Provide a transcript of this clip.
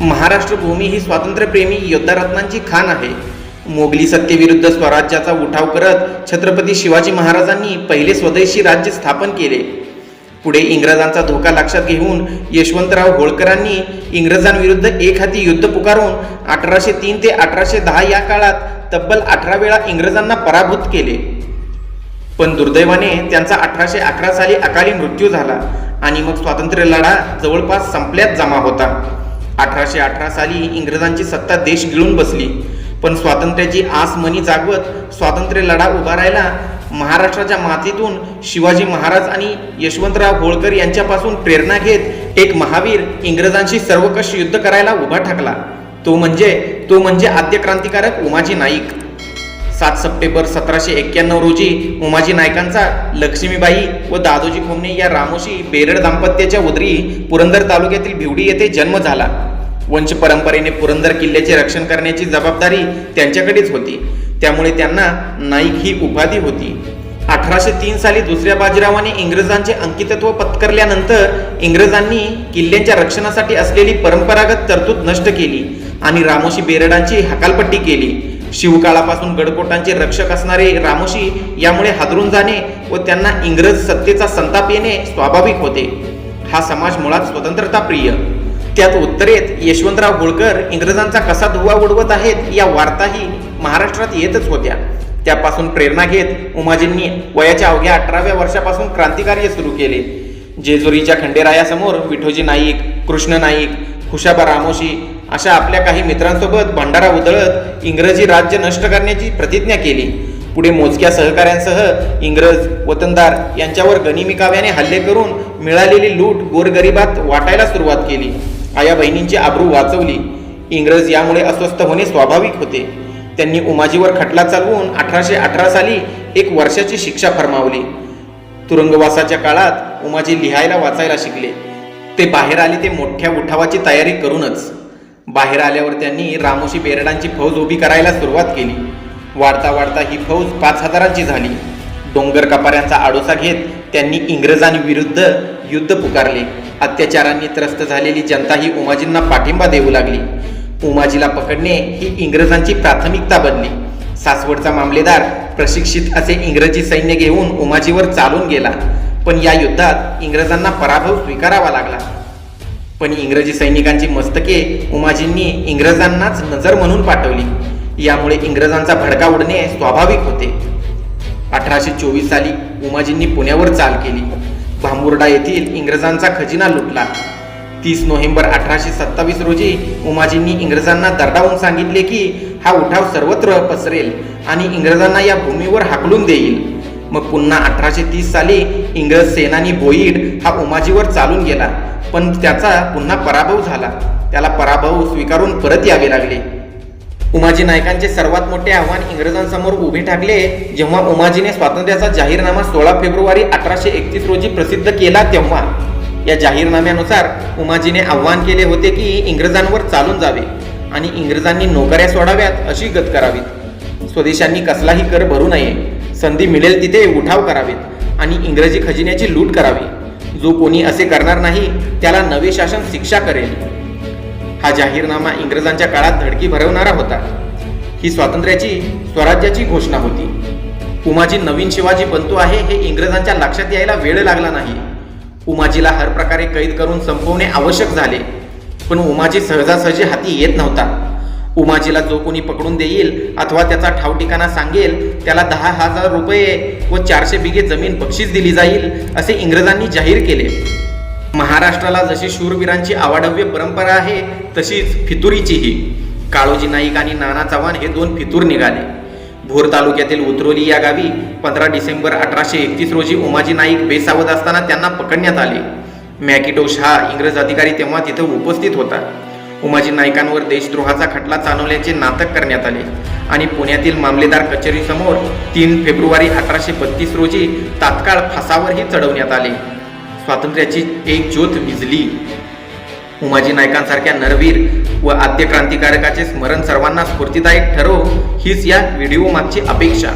महाराष्ट्रभूमी ही स्वातंत्र्यप्रेमी योद्धारत्नांची खाण आहे. मोगली सत्तेविरुद्ध स्वराज्याचा उठाव करत छत्रपती शिवाजी महाराजांनी पहिले स्वदेशी राज्य स्थापन केले. पुढे इंग्रजांचा धोका लक्षात घेऊन यशवंतराव होळकरांनी इंग्रजांविरुद्ध एक हाती युद्ध पुकारून अठराशे तीन ते अठराशे दहा या काळात तब्बल अठरा वेळा इंग्रजांना पराभूत केले. पण दुर्दैवाने त्यांचा अठराशे अकरा साली अकाली मृत्यू झाला आणि मग स्वातंत्र्य लढा जवळपास संपल्यात जमा होता. अठराशे अठरा साली इंग्रजांची सत्ता देश गिळून बसली. पण स्वातंत्र्याची आस मनी जागवत स्वातंत्र्य लढा राहिला. महाराष्ट्राच्या मातीतून शिवाजी महाराज आणि यशवंतराव होळकर यांच्यापासून प्रेरणा घेत एक महावीर इंग्रजांशी सर्वकष युद्ध करायला उभा ठाकला. तो म्हणजे तो म्हणजे आद्य क्रांतिकारक उमाजी नाईक. सात सप्टेंबर सतराशे एक्क्याण्णव रोजी उमाजी नायकांचा लक्ष्मीबाई व दादोजी खोमणे या रामोशी बेरड दाम्पत्याच्या उदरी पुरंदर तालुक्यातील भिवडी येथे जन्म झाला. वंश परंपरेने पुरंदर किल्ल्याचे रक्षण करण्याची जबाबदारी त्यांच्याकडेच होती. त्यामुळे त्यांना नाईक ही उपाधी होती. अठराशे तीन साली दुसऱ्या बाजीरावाने इंग्रजांचे अंकितत्व पत्करल्यानंतर इंग्रजांनी किल्ल्यांच्या रक्षणासाठी असलेली परंपरागत तरतूद नष्ट केली आणि रामोशी बेरडांची हकालपट्टी केली. शिवकाळापासून गडकोटांचे रक्षक असणारे रामोशी यामुळे हादरून जाणे व त्यांना इंग्रज सत्तेचा संताप येणे स्वाभाविक होते. हा समाज मुळात स्वतंत्रता प्रिय. त्यात उत्तरेत यशवंतराव होळकर इंग्रजांचा कसा धुवा उडवत आहेत या वार्ताही महाराष्ट्रात येतच होत्या. त्यापासून प्रेरणा घेत उमाजींनी वयाच्या अवघ्या अठराव्या वर्षापासून क्रांतिकार्य सुरू केले. जेजुरीच्या खंडेरायासमोर विठोजी नाईक कृष्ण नाईक खुशाबा रामोशी अशा आपल्या काही मित्रांसोबत भंडारा उधळत इंग्रजी राज्य नष्ट करण्याची प्रतिज्ञा केली. पुढे मोजक्या सहकाऱ्यांसह इंग्रज वतनदार यांच्यावर गनिमी काव्याने हल्ले करून मिळालेली लूट गोरगरिबात वाटायला सुरुवात केली. आया बहिणींची आबरू वाचवली. इंग्रज यामुळे अस्वस्थ होणे स्वाभाविक होते. त्यांनी उमाजीवर खटला चालवून अठराशे अठरा साली एक वर्षाची शिक्षा फरमावली. तुरुंगवासाच्या काळात उमाजी लिहायला वाचायला शिकले. ते बाहेर आले ते मोठ्या उठावाची तयारी करूनच. बाहेर आल्यावर त्यांनी रामोशी बेरडांची फौज उभी करायला सुरुवात केली. वाढता वाढता ही फौज पाच हजारांची झाली. डोंगर कपाऱ्यांचा आडोसा घेत त्यांनी इंग्रजांविरुद्ध युद्ध पुकारले. अत्याचारांनी त्रस्त झालेली जनता ही उमाजींना पाठिंबा देऊ लागली. उमाजीला पकडणे ही इंग्रजांची प्राथमिकता बनली. सासवडचा मामलेदार प्रशिक्षित असे इंग्रजी सैन्य घेऊन उमाजीवर चालून गेला. पण या युद्धात इंग्रजांना पराभव स्वीकारावा लागला. पण इंग्रजी सैनिकांची मस्तके उमाजींनी इंग्रजांनाच नजर म्हणून पाठवली. यामुळे इंग्रजांचा भडका उडणे स्वाभाविक होते. अठराशे चोवीस साली उमाजींनी पुण्यावर चाल केली. भांबुर्डा येथील इंग्रजांचा खजिना लुटला. तीस नोव्हेंबर अठराशे सत्तावीस रोजी उमाजींनी इंग्रजांना दरडावून सांगितले की हा उठाव सर्वत्र पसरेल आणि इंग्रजांना या भूमीवर हाकलून देईल. मग पुन्हा अठराशे तीस साली इंग्रज सेनानी बोईड हा उमाजीवर चालून गेला पण त्याचा पुन्हा पराभव झाला. त्याला पराभव स्वीकारून परत यावे लागले. उमाजी नायकांचे सर्वात मोठे आव्हान इंग्रजांसमोर उभे ठाकले जेव्हा उमाजीने स्वातंत्र्याचा जाहीरनामा सोळा फेब्रुवारी अठराशे एकतीस रोजी प्रसिद्ध केला तेव्हा. या जाहीरनाम्यानुसार उमाजीने आव्हान केले होते की इंग्रजांवर चालून जावे आणि इंग्रजांनी नोकऱ्या सोडाव्यात अशी गत करावीत स्वदेशांनी कसलाही कर भरू नये संधी मिळेल तिथे उठाव करावेत आणि इंग्रजी खजिन्याची लूट करावी. जो कोणी असे करणार नाही त्याला नवे शासन शिक्षा करेल. हा जाहीरनामा इंग्रजांच्या काळात धडकी भरवणारा होता. ही स्वातंत्र्याची स्वराज्याची घोषणा होती. उमाजी नवीन शिवाजी बनतो आहे हे इंग्रजांच्या लक्षात यायला वेळ लागला नाही. उमाजीला हर प्रकारे कैद करून संपवणे आवश्यक झाले पण उमाजी सहजासहजी हाती येत नव्हता. उमाजीला जो कोणी पकडून देईल अथवा त्याचा ठाव ठिकाणा सांगेल त्याला दहा हजार रुपये व चारशे बिघे जमीन बक्षीस दिली जाईल असे इंग्रजांनी जाहीर केले. महाराष्ट्राला जशी शूरवीरांची आवाढव्य परंपरा आहे तशीच फितुरीचीही. काळोजी नाईक आणि नाना चव्हाण हे दोन फितूर निघाले. भोर तालुक्यातील उतरोली या गावी पंधरा डिसेंबर अठराशे एकतीस रोजी उमाजी नाईक बेसावध असताना त्यांना पकडण्यात आले. मॅकिटोश हा इंग्रज अधिकारी तेव्हा तिथे उपस्थित होता. उमाजी नाईकांवर देशद्रोहाचा खटला चालवल्याचे नाटक करण्यात आले आणि पुण्यातील मामलेदार कचेरीसमोर तीन फेब्रुवारी अठराशे बत्तीस रोजी तात्काळ फासावरही चढवण्यात आले. स्वातंत्र्याची एक ज्योत विजली. उमाजी नायकांसारख्या नरवीर व आद्य क्रांतिकारकाचे स्मरण सर्वांना स्फूर्तीदायक ठरव हीच या व्हिडिओ मागची अपेक्षा.